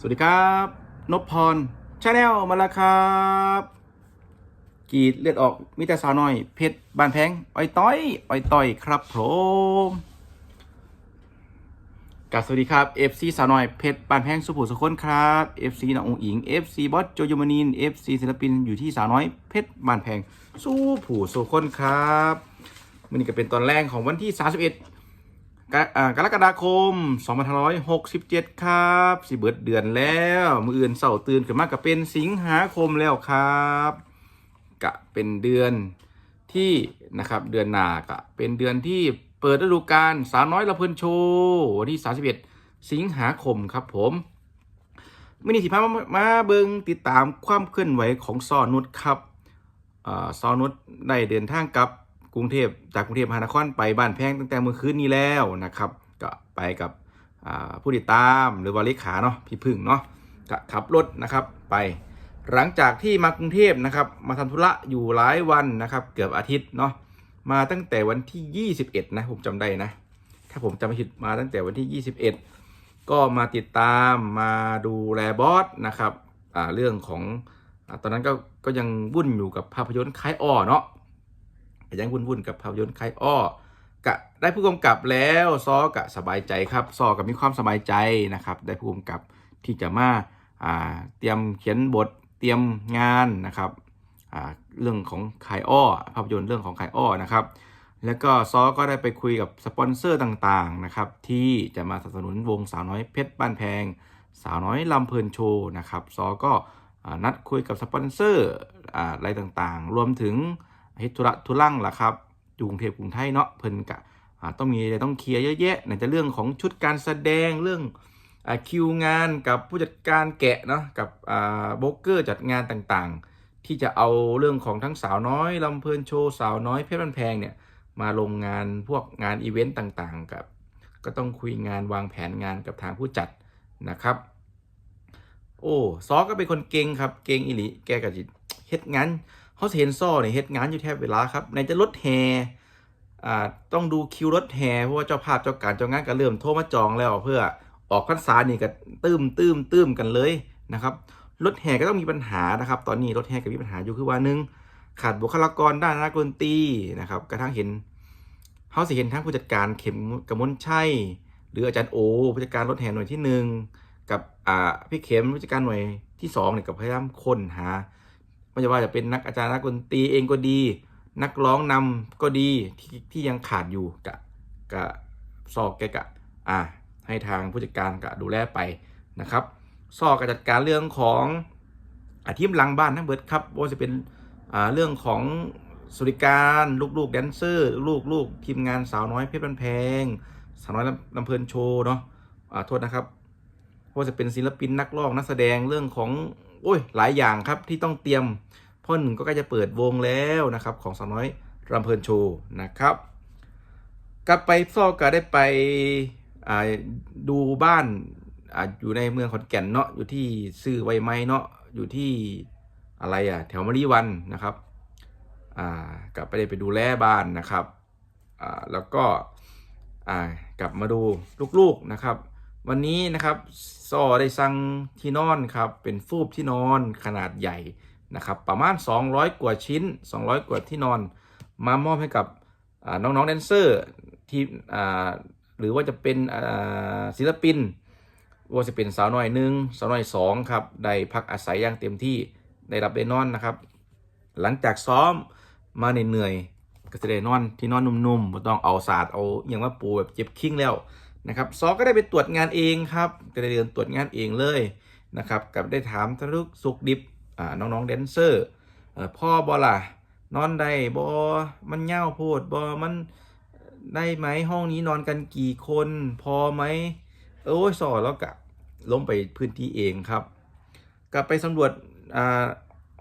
สวัสดีครับนพพรชาแนลมาแล้วครับ กีดเลือดออกมิแต่สาวน้อย เพชรบานแพงอ้อยต้อยอ้อยต้อยครับผมกับสวัสดีครับ FC สาวน้อยเพชรบานแพงสุภูสุคนครับ FC น้ององอิง FC บอสโจยมานิน FC ศิลปินอยู่ที่สาวน้อยเพชรบานแพงสู้ผู้สุคนครับมันนี่ก็เป็นตอนแรกของวันที่ 31 กะอ่ากรกฎาคม2567 ครับ สิเบิดเดือนแล้ว มืออื่นเสาร์ตื่นขึ้นมาก็เป็นสิงหาคมแล้วครับกะเป็นเดือนที่นะครับเดือนหนากะเป็นเดือนที่เปิดฤดูกาลสาวน้อยละเพินโชว์วันที่ 31 สิงหาคมครับผมมื่อนี้สิพามามาเบิงติดตามความเคลื่อนไหวของซอนุชครับซอนุชได้เดินทางกับ กรุงเทพจากกรุงเทพมหานครไปบ้านแพงตั้งแต่เมื่อคืนนี้แล้วนะครับ ก็ไปกับผู้ติดตามหรือว่าเลขาเนาะพี่พึ่งเนาะก็ขับรถนะครับไป หลังจากที่มากรุงเทพนะครับมาทำธุระอยู่หลายวันนะครับ เกือบอาทิตย์เนาะมาตั้งแต่วันที่ 21 นะผมจำได้นะ ถ้าผมจำไม่ผิดมาตั้งแต่วันที่ 21 ก็มาติดตามมาดูแลบอสนะครับเรื่องของอตอนนั้นก็ก็ยังวุ่นอยู่กับภาพยนตร์คล้ายอ้อเนาะ ยังวุ่นๆกับภาพยนตร์คายอ้อกะได้ผู้กำกับแล้วซอกะสบายใจครับซอกับมีความสบายใจนะครับได้ผู้กำกับที่จะมาเตรียมเขียนบทเตรียมงานนะครับเรื่องของขายอ้อภาพยนตร์เรื่องของขายอ้อนะครับแล้วก็ซอก็ได้ไปคุยกับสปอนเซอร์ต่างๆนะครับที่จะมาสนับสนุนวงสาวน้อยเพชรบ้านแพง สาวน้อยลำเพลินโชว์นะครับซอก็นัดคุยกับสปอนเซอร์อะไรต่างๆ รวมถึง เฮ็ดธุระทุลังล่ะครับอยู่กรุงเทพกรุงไทยเนาะเพิ่นกะต้องมีอะไรต้องเคลียร์เยอะแยะไหนจะเรื่องของชุดการแสดงเรื่องอคิวงานกับผู้จัดการแกะเนาะกับโบรกเกอร์จัดงานต่างๆ ที่จะเอาเรื่องของทั้งสาวน้อยลำเพลินโชว์สาวน้อยเพชรบันแพงเนี่ยมาลงงานพวกงานอีเวนต์ต่างๆกับก็ต้องคุยงานวางแผนงานกับทางผู้จัดนะครับ โอ้ซอก็เป็นคนเก่งครับเก่งอิลิแกก็จิตเฮ็ดงาน เขาเห็นซอเนี่ยเฮ็ดงานอยู่แทบเวลาครับในจะรถแห่อ่าต้องดูคิวรถแห่เพราะว่าเจ้าภาพเจ้าการเจ้างานก็เริ่มโทรมาจองแล้วเพื่อออกพรรษานี่ก็ตื้มตื้มตื้มกันเลยนะครับรถแห่ก็ต้องมีปัญหานะครับ ตอนนี้รถแห่ก็มีปัญหาอยู่คือว่าหนึ่งขาดบุคลากรด้านนักดนตรีนะครับกระทั่งเห็นเขาสิเห็นทั้งผู้จัดการเข็มกมลชัยหรืออาจารย์โอผู้จัดการรถแห่หน่วยที่หนึ่งกับอ่าพี่เข็มผู้จัดการหน่วยที่สองเนี่ยกับพยายามค้นหา ไม่ว่าจะเป็นนักอาจารย์นักดนตรีเองก็ดี นักร้องนำก็ดีที่ที่ยังขาดอยู่กะกะซอกแกกะอ่าให้ทางผู้จัดการกะดูแลไปนะครับซอกกะจัดการเรื่องของอาทีมหลังบ้านทั้งเบิดครับว่าจะเป็นอ่าเรื่องของสวัสดิการลูกๆแดนเซอร์ลูกๆทีมงานสาวน้อยเพชรบันแพงสาวน้อยลำลำเพลินโชว์เนาะอ่าโทษนะครับ ว่าจะเป็นศิลปินนักร้องนักแสดงเรื่องของโอ้ยหลายอย่างครับที่ต้องเตรียมพ่อหนึ่งก็ใกล้จะเปิดวงแล้วนะครับของสาวน้อยรำเพลินโชว์นะครับ กลับไปซอกก็ได้ไปดูบ้านออยู่ในเมืองขอนแก่นเนาะอยู่ที่ซื่อไวไม้เนาะอยู่ที่อะไรอะแถวมะริวันนะครับกลับไปได้ไปดูแลบ้านนะครับแล้วก็กลับมาดูลูกๆนะครับ วันนี้นะครับซอได้สั่งที่นอนครับเป็นฟูบที่นอนขนาดใหญ่นะครับประมาณ 200 กว่าชิ้น 200 กว่าที่นอน มามอบให้กับน้องๆแดนเซอร์ที่หรือว่าจะเป็นศิลปินว่าจะเป็นสาวน้อยหนึ่งสาวน้อยสองครับได้พักอาศัยอย่างเต็มที่ได้รับได้นอนนะครับ หลังจากซ้อมมาเหนื่อยๆก็จะได้นอนที่นอนนุ่มๆไม่ต้องเอาศาสตร์เอาอย่างว่าปูแบบเจ็บคิ้งแล้ว นะครับซอก็ได้ไปตรวจงานเองครับก็ได้เดินตรวจงานเองเลยนะครับกับได้ถามทะลุสุกดิบน้องๆแดนเซอร์พ่อบอล่ะนอนได้บอมันเง่าโพดบอมันได้ไหมห้องนี้นอนกันกี่คนพอไหมโอ้ยสอแล้วกะลงไปพื้นที่เองครับ กลับไปสำรวจ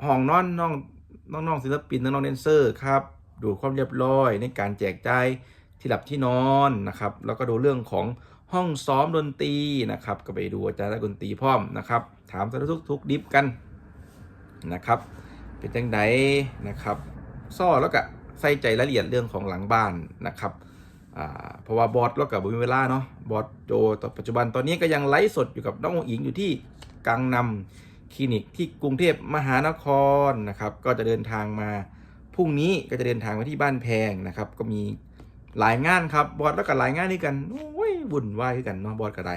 ห้องนอนน้องน้องศิลปินน้องแดนเซอร์ครับดูความเรียบร้อยในการแจกจ่าย ที่หลับที่นอนนะครับ แล้วก็ดูเรื่องของห้องซ้อมดนตรีนะครับ ก็ไปดูอาจารย์ดนตรีพร้อมนะครับ ถามสารทุกทุกดิฟกันนะครับ เป็นจังไดนะครับซ่อแล้วก็ใส่ใจรายละเอียดเรื่องของหลังบ้านนะครับเพราะว่าบอสแล้วกับมีเวลาเนาะบอสโจตอนปัจจุบันตอนนี้ก็ยังไลฟ์สดอยู่กับน้องอิงอยู่ที่กังนำคลินิกที่กรุงเทพมหานครนะครับ ก็จะเดินทางมาพรุ่งนี้ก็จะเดินทางมาที่บ้านแพงนะครับ ก็มี หลายงานครับบอสแล้วก็หลายงานนี่กันโอ้ยวุ่นวายกันเนาะบอสก็ได้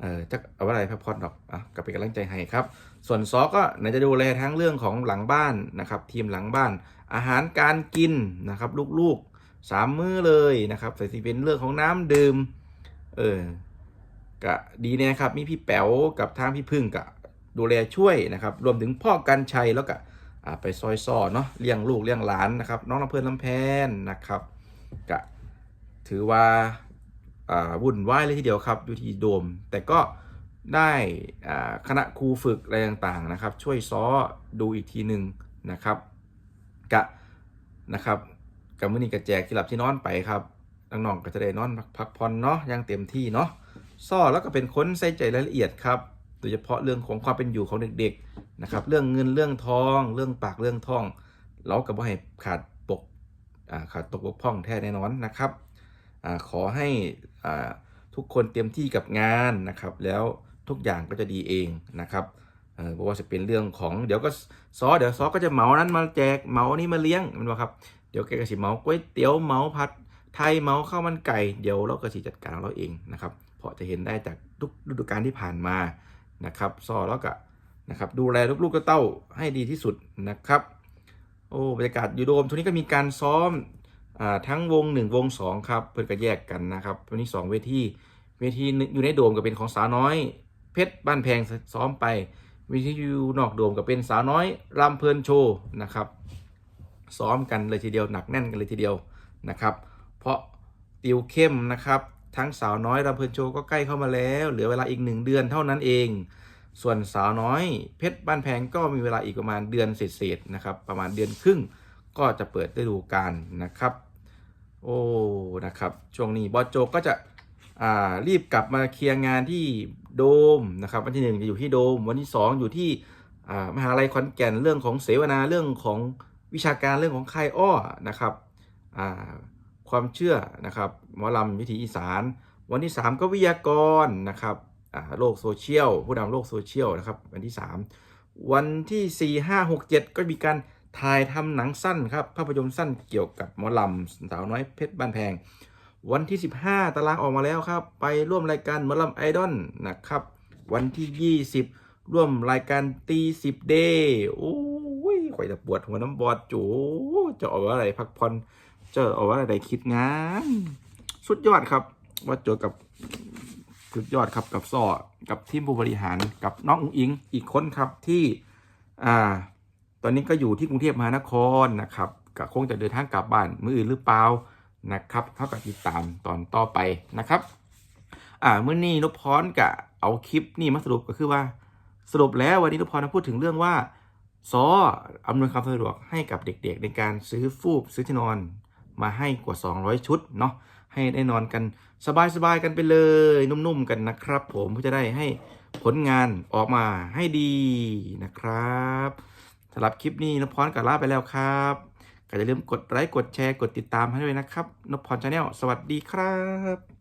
เออจะเอาอะไรพักผ่อนดอกอะก็เป็นกำลังใจให้ครับ ส่วนซอก็ไหนจะดูแลทั้งเรื่องของหลังบ้านนะครับ ทีมหลังบ้าน อาหารการกินนะครับ ลูกๆสามมื้อเลยนะครับใส่สิเป็นเรื่องของน้ำดื่มเออก็ดีเนี่ยนะครับ มีพี่แป๋วกับทางพี่พึ่งก็ดูแลช่วยนะครับ รวมถึงพ่อกันชัยแล้วก็ไปซอยซอเนาะเลี้ยงลูกเลี้ยงหลานนะครับ น้องลำเพลินลำแพนนะครับก็ ถือว่าอ่าวุ่นวายเลยทีเดียวครับอยู่ที่โดม แต่ก็ได้อ่าคณะครูฝึกอะไรต่างๆนะครับ ช่วยซ้อดูอีกทีหนึ่งนะครับกะนะครับกับมือนี้กระแจกที่หลับที่นอนไปครับน้องๆก็จะได้นอนพักผ่อนเนาะอย่างเต็มที่เนาะซ้อแล้วก็เป็นคนใส่ใจรายละเอียดครับโดยเฉพาะเรื่องของความเป็นอยู่ของเด็กๆนะครับ เรื่องเงินเรื่องทอง เรื่องปากเรื่องท่อง เราก็บ่ให้ขาดปกอ่าขาดตกบกพร่องแท้แน่นอนนะครับ ขอให้อ่าทุกคนเตรียมที่กับงานนะครับ แล้วทุกอย่างก็จะดีเองนะครับเพราะว่าจะเป็นเรื่องของเดี๋ยวก็ซอเดี๋ยวซอก็จะเหมานั้นมาแจกเหมานี่มาเลี้ยงมันว่าครับเดี๋ยวแกก็สิเหมาก๋วยเตี๋ยวเหมาผัดไทยเหมาข้าวมันไก่เดี๋ยวเราก็สิจัดการเราเองนะครับเพราะจะเห็นได้จากทุกฤดูกาลที่ผ่านมานะครับซอแล้วก็นะครับดูแลลูกๆก็เต้าให้ดีที่สุดนะครับโอ้บรรยากาศยูโดมทุกนี้ก็มีการซ้อม ทั้งวง 1 วง 2 ครับ เพื่อนก็แยกกันนะครับวันนี้ 2 เวทีเวทีอยู่ในโดมก็เป็นของสาวน้อย เพชรบ้านแพงซ้อมไปเวทีอยู่นอกโดมก็เป็นสาวน้อยรำเพลินโชว์นะครับซ้อมกันเลยทีเดียวหนักแน่นกันเลยทีเดียวนะครับ เพราะติวเข้มนะครับ ทั้งสาวน้อยรำเพลินโชว์ก็ใกล้เข้ามาแล้ว เหลือเวลาอีกหนึ่งเดือนเท่านั้นเอง ส่วนสาวน้อย เพชรบ้านแพงก็มีเวลาอีกประมาณเดือนเศษๆนะครับประมาณเดือนครึ่ง ก็จะเปิดฤดูกาลนะครับ โอ้นะครับ ช่วงนี้บอสโจก็จะรีบกลับมาเคลียร์งานที่โดมนะครับ วันที่หนึ่งจะอยู่ที่โดม วันที่สองอยู่ที่อ่ามหาลัยขอนแก่นเรื่องของเสวนาเรื่องของวิชาการเรื่องของค่ายอ้อนะครับความเชื่อนะครับหมอลำวิถีอีสาน วันที่ 3 ก็วิทยากรนะครับโลกโซเชียลผู้นำโลกโซเชียลนะครับวันที่ 3 วันที่ 4 5 6 7 ก็มีการ ถ่ายทำหนังสั้นครับภาพยนตร์สั้นเกี่ยวกับหมอลำสาวน้อยเพชรบ้านแพง วันที่ 15 ตารางออกมาแล้วครับ ไปร่วมรายการหมอลำไอดอลนะครับ วันที่ 20 ร่วมรายการตีสิบเดย์โอ้ยข่อยจะปวดหัวน้ำบอดจูจะเอาอะไรพักผ่อนจะเอาอะไรคิดงานสุดยอดครับว่าเจอกับสุดยอดครับกับซอกับทีมผู้บริหารกับน้องอุ๋งอิงอีกคนครับที่อ่า ตอนนี้ก็อยู่ที่กรุงเทพมหานครนะครับก็คงจะเดินทางกลับบ้านมืออื่นหรือเปล่านะครับเท่ากับติดตามตอนต่อไปนะครับอ่าเมื่อนี้นพพรกะเอาคลิปนี่มาสรุปก็คือว่าสรุปแล้ววันนี้นพพรพูดถึงเรื่องว่าซออำนวยความสะดวกให้กับเด็กๆ ในการซื้อฟูกซื้อที่นอนมาให้กว่า 200 ชุดเนาะให้ได้นอนกันสบายๆกันไปเลยนุ่มๆกันนะครับ ผมเพื่อจะได้ให้ผลงานออกมาให้ดีนะครับ สำหรับคลิปนี้นพพรกับลาไปแล้วครับก็อย่าลืมกดไลค์กดแชร์กดติดตามให้ด้วยนะครับนพพรชาแนลสวัสดีครับ